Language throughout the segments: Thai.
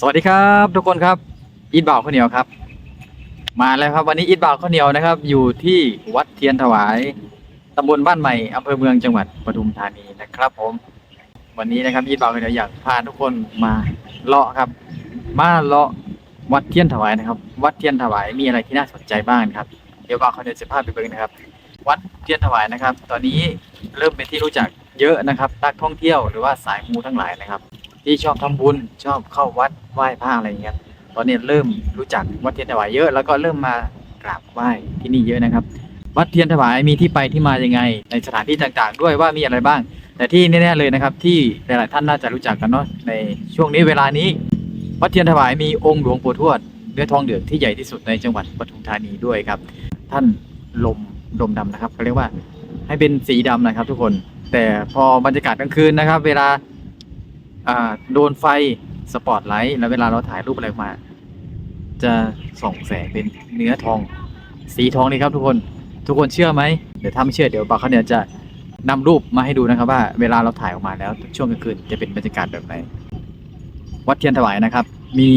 สวัสดีครับทุกคนครับอีทบ่าวข้าวเหนียวครับ มาแล้วครับวันนี้อีทบ่าวข้าวเหนียวนะครับ อยู่ที่วัดเทียนถวายตำบลบ้านใหม่อำเภอเมืองจังหวัดปทุมธานีนะครับ ผม วันนี้นะครับอีทบ่าวข้าวเหนียวอยากพาทุกคนมาเลาะครับ มาเลาะวัดเทียนถวายนะครับ วัดเทียนถวายมีอะไรที่น่าสนใจบ้างครับ เดี๋ยวบ่าวข้าวเหนียวจะพาไปเบิ่งนะครับ วัดเทียนถวายนะครับ ตอนนี้เริ่มเป็นที่รู้จักเยอะนะครับนักท่องเที่ยวหรือว่าสายมูทั้งหลายนะครับ ที่ชอบทำบุญชอบเข้าวัดไหว้พระอะไรอย่างเงี้ยตอนนี้เริ่มรู้จักวัดเทียนถวายเยอะแล้วก็เริ่มมากราบไหว้ที่นี่เยอะนะครับ วัดเทียนถวายมีที่ไปที่มายังไง ในสถานที่ต่างๆ ด้วยว่ามีอะไรบ้าง แต่ที่แน่ๆเลยนะครับ ที่หลายๆท่านน่าจะรู้จักกันเนาะในช่วงนี้เวลานี้ วัดเทียนถวายมีองค์หลวงปู่ทวดเนื้อทองเดือดที่ใหญ่ที่สุดในจังหวัดปทุมธานีด้วยครับ ท่านลมดมดำนะครับเขาเรียกว่าให้เป็นสีดำนะครับทุกคน แต่พอบรรยากาศกลางคืนนะครับ เวลา โดนไฟสปอตไลท์แล้วเวลาเราถ่ายรูปอะไรออกมา จะส่องแสงเป็นเนื้อทอง สีทองนี่ครับทุกคนทุกคนเชื่อไหมเดี๋ยวถ้าไม่เชื่อเดี๋ยวบาเขาเนี่ยจะนำรูปมาให้ดูนะครับว่าเวลาเราถ่ายออกมาแล้วช่วงกลางคืนจะเป็นบรรยากาศแบบไหนวัดเทียนถวายนะครับ มี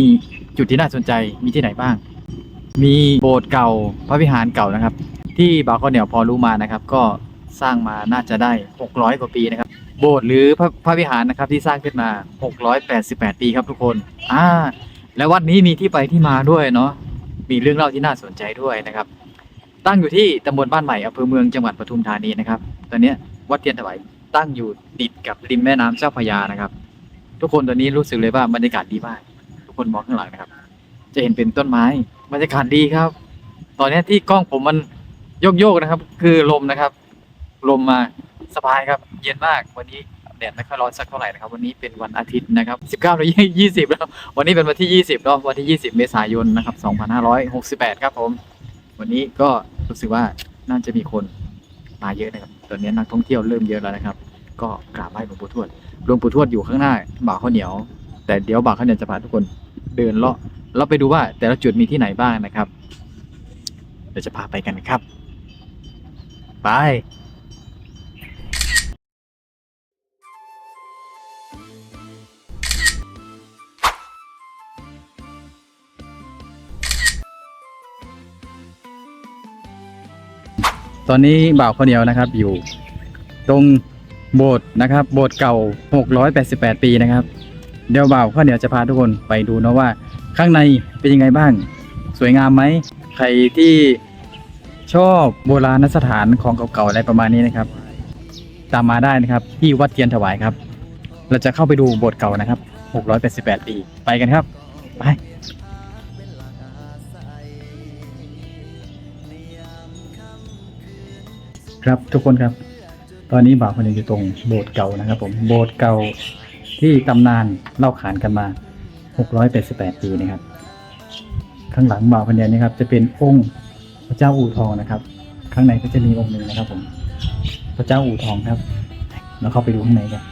จุดที่น่าสนใจมีที่ไหนบ้าง มีโบสถ์เก่าพระวิหารเก่านะครับ ที่บาเขาเนี่ยพอรู้มานะครับ ก็สร้างมาน่าจะได้ 600 กว่าปีนะครับ โบสถ์หรือพระพระวิหารนะครับที่สร้างขึ้นมา 688 ปีครับทุกคนอ่าแล้ววัดนี้มีที่ไปที่มาด้วยเนาะมีเรื่องเล่าที่น่าสนใจด้วยนะครับ ตั้งอยู่ที่ตำบลบ้านใหม่อำเภอเมืองจังหวัดปทุมธานีนะครับ ตอนนี้วัดเทียนถวายตั้งอยู่ติดกับริมแม่น้ำเจ้าพยานะครับ ทุกคนตอนนี้รู้สึกเลยว่าบรรยากาศดีมาก ทุกคนมองข้างหลังนะครับ จะเห็นเป็นต้นไม้บรรยากาศดีครับ ตอนนี้ที่กล้องผมมันโยกๆนะครับ คือลมนะครับ ลมมา สบายครับ เย็นมากวันนี้แดดไม่ค่อยร้อนสักเท่าไหร่นะครับ วันนี้เป็นวันอาทิตย์นะครับ 19หรือ20 แล้ว วันนี้เป็นวันที่ 20เนาะวันที่ 20 เมษายนนะครับ 2568 ครับผม วันนี้ก็รู้สึกว่าน่าจะมีคนมาเยอะนะครับ ตอนนี้นักท่องเที่ยวเริ่มเยอะแล้วนะครับ ก็กราบไหว้หลวงปู่ทวด หลวงปู่ทวดอยู่ข้างหน้าบ่าวข้าวเหนียว แต่เดี๋ยวบ่าวข้าวเหนียวจะพาทุกคนเดินเลาะเราไปดูว่าแต่ละจุดมีที่ไหนบ้างนะครับ เดี๋ยวจะพาไปกันนะครับ ไป ตอนนี้บ่าวข้าวเหนียวนะครับ อยู่ตรงโบสถ์นะครับ โบสถ์เก่า 688 ปีนะครับ เดี๋ยวบ่าวข้าวเหนียวจะพาทุกคนไปดูนะว่า ข้างในเป็นยังไงบ้าง สวยงามไหมใครที่ชอบโบราณสถานของเก่าๆอะไรประมาณนี้นะครับ ตามมาได้นะครับ ที่วัดเทียนถวายครับ เราจะเข้าไปดูโบสถ์เก่านะครับ 688 ปี ไปกันครับ ไป ครับทุกคนครับ ตอนนี้บ่าวคนหนึงอยู่ตรงโบสถ์เก่านะครับผมโบสถ์เก่าที่ตำนานเล่าขานกันมา 688 ปีนะครับ ข้างหลังบ่าวคนเดียนี้ครับ จะเป็นองค์พระเจ้าอู่ทองนะครับ ข้างในก็จะมีองค์หนึ่งนะครับผมพระเจ้าอู่ทองครับแล้วเข้าไปดูข้างในกัน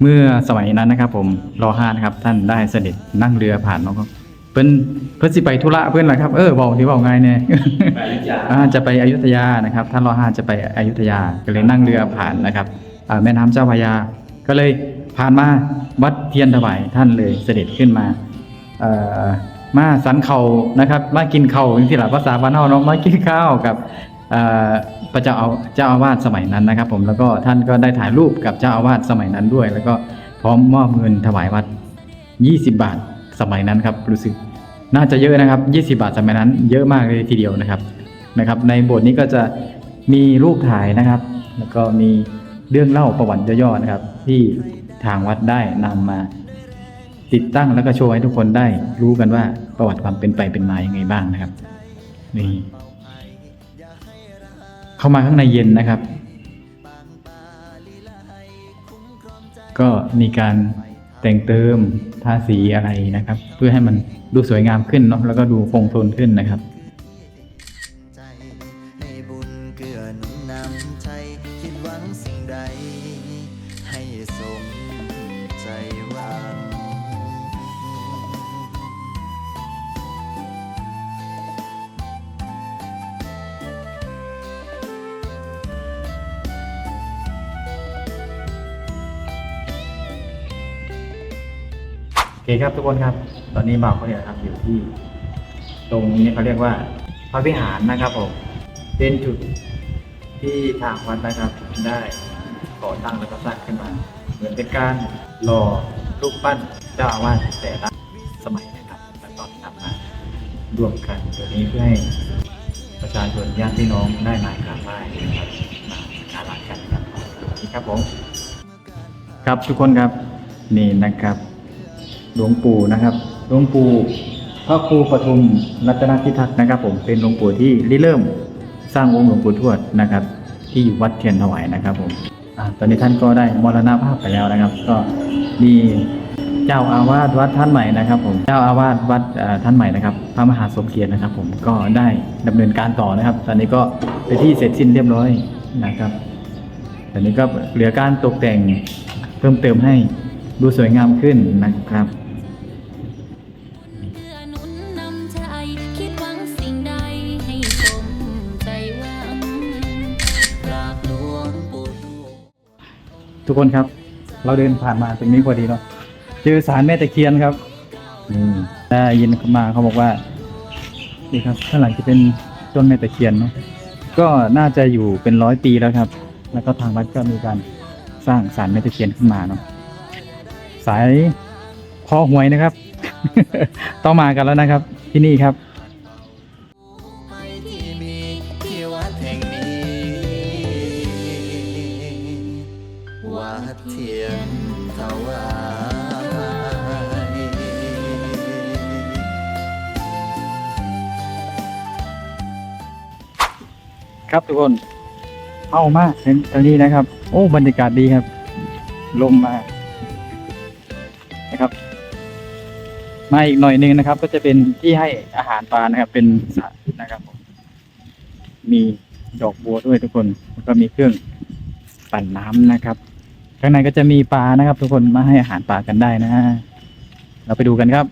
เมื่อสมัยนั้นนะครับ ผมรอห้านะครับ ท่านได้เสด็จนั่งเรือผ่านเนาะครับเพิ่นเพิ่นสิไปธุระเพิ่นแหละครับเออบอกที่บอกไงเนี่ยอ่าจะไปอยุธยานะครับ ท่านรอห้าจะไปอยุธยาก็เลยนั่งเรือผ่านนะครับอ่าแม่น้ำเจ้าพระยา ก็เลยผ่านมาวัดเทียนถวายท่านเลยเสด็จขึ้นมาเอ่อมาสันเขานะครับ มากินเขาจริงๆหละภาษาบ้านเฮาเนาะมากินข้าวกับเอ่อ พระเจ้าเอาเจ้าอาวาสสมัยนั้นนะครับ ผมแล้วก็ท่านก็ได้ถ่ายรูปกับเจ้าอาวาสสมัยนั้นด้วย แล้วก็พร้อมมอบเงินถวายวัด 20 บาทสมัยนั้นครับรู้สึกน่าจะเยอะนะครับ 20 บาทสมัยนั้น เยอะมากเลยทีเดียวนะครับนะครับ ในบสถ์นี้ก็จะมีรูปถ่ายนะครับ แล้วก็มีเรื่องเล่าประวัติย่อๆนะครับ ที่ทางวัดได้นำมาติดตั้งแล้วก็โชว์ให้ทุกคนได้รู้กันว่าประวัติความเป็นไปเป็นมาอยังไงบ้างนะครับนี่ เข้ามาข้างในเย็นนะครับ ก็มีการแต่งเติมทาสีอะไรนะครับ เพื่อให้มันดูสวยงามขึ้นเนาะแล้วก็ดูคงทนขึ้นนะครับให้สมใจ คครับทุกคนครับ ตอนนี้บ่าวเขาเนี่ยครับอยู่ที่ ตรงนี้เขาเรียกว่าพระวิหารนะครับผมเป็นจุดที่ทางวัดนะครับ ได้ก่อตั้งแล้วก็สร้างขึ้นมา เหมือนเป็นการหล่อรูปปั้นเจ้าอาวาสแต่ละสมัยนะครับแล้วก็นำมารวมกันตัวนี้เพื่อให้ประชาชนญาติพี่น้องได้มากราบไหว้นะครับมาการะกันครับนี่ครับผม ครับทุกคนครับนี่นะครับ หลวงปู่นะครับ หลวงปู่พระครูปทุมรัตนพิทักษ์นะครับ ผมเป็นหลวงปู่ที่ริเริ่มสร้างองค์หลวงปู่ทวดนะครับ ที่อยู่วัดเทียนถวายนะครับผมอตอนนี้ท่านก็ได้มรณภาพไปแล้วนะครับ ก็มีเจ้าอาวาสวัดท่านใหม่นะครับ ผมเจ้าอาวาสวัดท่านใหม่นะครับ พระมหาสมเกียรตินะครับ ผมก็ได้ดำเนินการต่อนะครับ ตอนนี้ก็ไปที่เสร็จสิ้นเรียบร้อยนะครับตอนนี้ก็เหลือการตกแต่งเพิ่มเติมให้ดูสวยงามขึ้นนะครับ ทุกคนครับ เราเดินผ่านมาตรงนี้พอดีเนาะเจอสารแม่ตะเคียนครับนี่ได้ยินมาเขาบอกว่านี่ครับข้างหลังจะเป็นต้นแม่ตะเคียนเนาะก็น่าจะอยู่เป็นร้อยปีแล้วครับ แล้วก็ทางวัดก็มีการสร้างสารแม่ตะเคียนขึ้นมาเนาะสายคอหวยนะครับ ต้องมากันแล้วนะครับ ที่นี่ครับ วัดเทียนถวายครับทุกคนเข้ามาเห็นตรงนี้นะครับ โอ้บรรยากาศดีครับ ลมมานะครับมาอีกหน่อยนึงนะครับ ก็จะเป็นที่ให้อาหารปลานะครับ เป็นสระนะครับผมมีดอกบัวด้วยทุกคนแล้วก็มีเครื่องปั่นน้ำนะครับ ข้างในก็จะมีปลานะครับ ทุกคนมาให้อาหารปลากันได้นะ เราไปดูกันครับ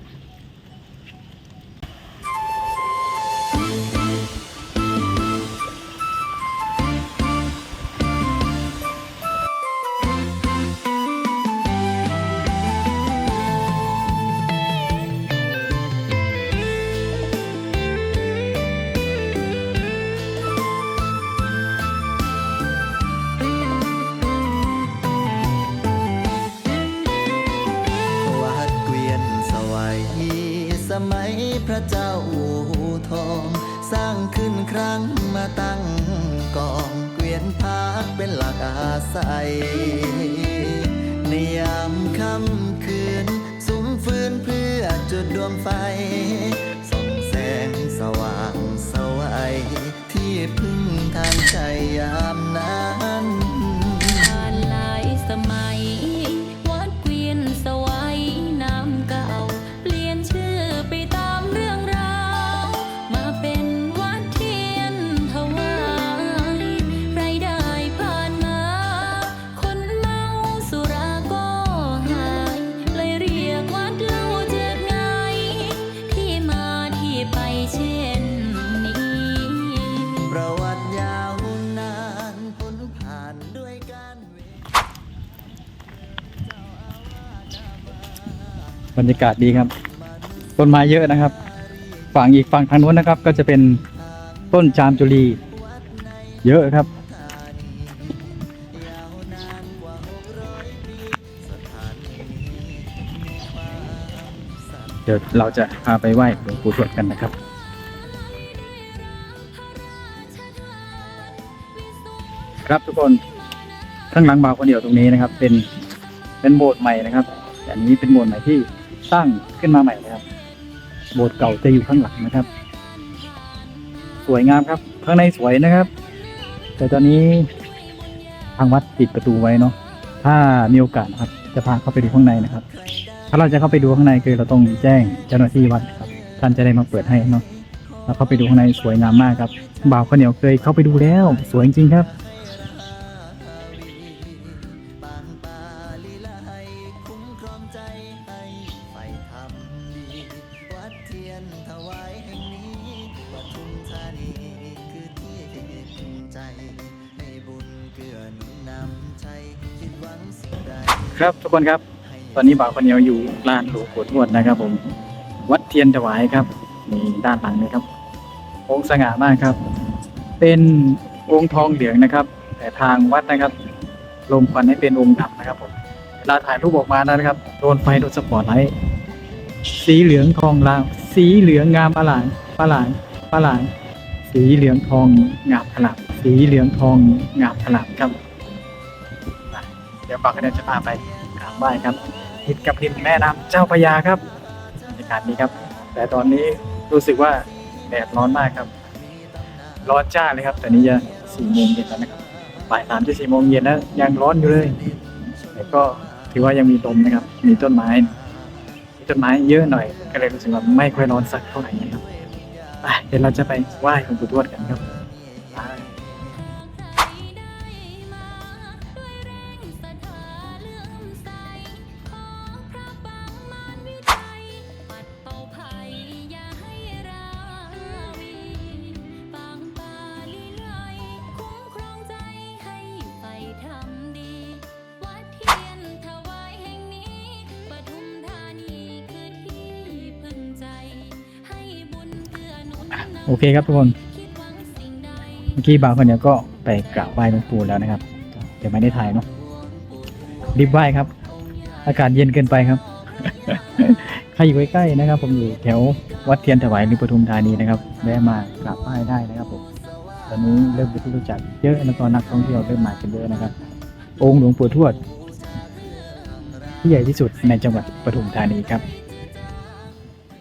ตั้งกองเกวียนพักเป็นหลักอาศัยในยามค่ำคืนสุมฟืนเพื่อจุดดวงไฟส่องแสงสว่างสวัยที่พึ่งทางใจยามนั้น บรรยากาศดีครับ ต้นไม้เยอะนะครับ ฝั่งอีกฝั่งทางโน้นนะครับ ก็จะเป็นต้นจามจุลี เยอะครับ เดี๋ยวเราจะพาไปไหว้หลวงปู่ทวดกันนะครับครับทุกคนข้างหลังบาร์คนเดียวตรงนี้นะครับ เป็นเป็นโบสถ์ใหม่นะครับแต่อันนี้เป็นโบสถ์ใหม่ที่ สร้างขึ้นมาใหม่นะครับ โบสถ์เก่าจะอยู่ข้างหลังนะครับ สวยงามครับข้างในสวยนะครับ แต่ตอนนี้ทางวัดปิดประตูไว้เนาะถ้ามีโอกาสนะครับ จะพาเข้าไปดูข้างในนะครับ ถ้าเราจะเข้าไปดูข้างในคือเราต้องแจ้งเจ้าหน้าที่วัดครับท่านจะได้มาเปิดให้เนาะเราเข้าไปดูข้างในสวยงามมากครับบ่าวข้าวเหนียวเคยเข้าไปดูแล้ว สวยจริงครับ ครับทุกคนครับ ตอนนี้บ่าวคนเหนียวอยู่ลานหลวงปู่ทวดนะครับ ผม วัดเทียนถวายครับนี่ด้านหลังนี้ครับ องค์สง่ามากครับ เป็นองค์ทองเหลืองนะครับ แต่ทางวัดนะครับลมควันให้เป็นองค์ดำนะครับผมเวลาถ่ายรูปออกมานะครับโดนไฟโดนสปอตไลท์สีเหลืองทองลางสีเหลืองงามอลางอลางอลางสีเหลืองทองงามขลับสีเหลืองทองงามขลับครับ เดี๋ยวปากคะแนนจะพาไปกราบไหว้ครับติดกับริมแม่น้ำเจ้าพระยาครับบรรยากาศนี้ครับ แต่ตอนนี้รู้สึกว่าแดดร้อนมากครับ ร้อนจ้าเลยครับ แต่นี้จะสี่โมงเย็นแล้วนะครับบ่ายสามจะสี่โมงเย็นแล้วยังร้อนอยู่เลยแต่ก็ถือว่ายังมีลมนะครับ มีต้นไม้มีต้นไม้เยอะหน่อย ก็เลยรู้สึกว่าไม่ค่อยร้อนสักเท่าไหร่นะครับเดี๋ยวเราจะไปไหว้หลวงปู่ทวดกันครับ โอเคครับทุกคนคิดหวังสิ่งใดเมื่อกี้บ่าวคนเนี้ยก็ไปกราบไหว้หลวงปู่แล้วนะครับเดี๋ยวไม่ได้ถ่ายเนาะรีบไหว้ครับ อากาศเย็นเกินไปครับใครอยู่ใกล้ๆนะครับ ผมอยู่แถววัดเทียนถวายหรือปทุมธานีนะครับแวะมากราบไหว้ได้นะครับผมตอนนี้เริ่มเป็นที่รู้จักเยอะแล้วก็นักท่องเที่ยวเริ่มมากันเยอะนะครับ องค์หลวงปู่ทวด ที่ใหญ่ที่สุดในจังหวัดปทุมธานีครับ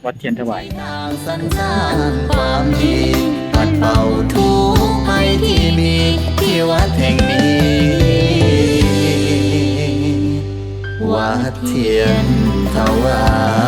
วัดเทียนถวายนางสรรสร้างความดีปัดเป่าทุกข์ภัยที่มีที่วัดแห่งนี้ วัดเทียนถวาย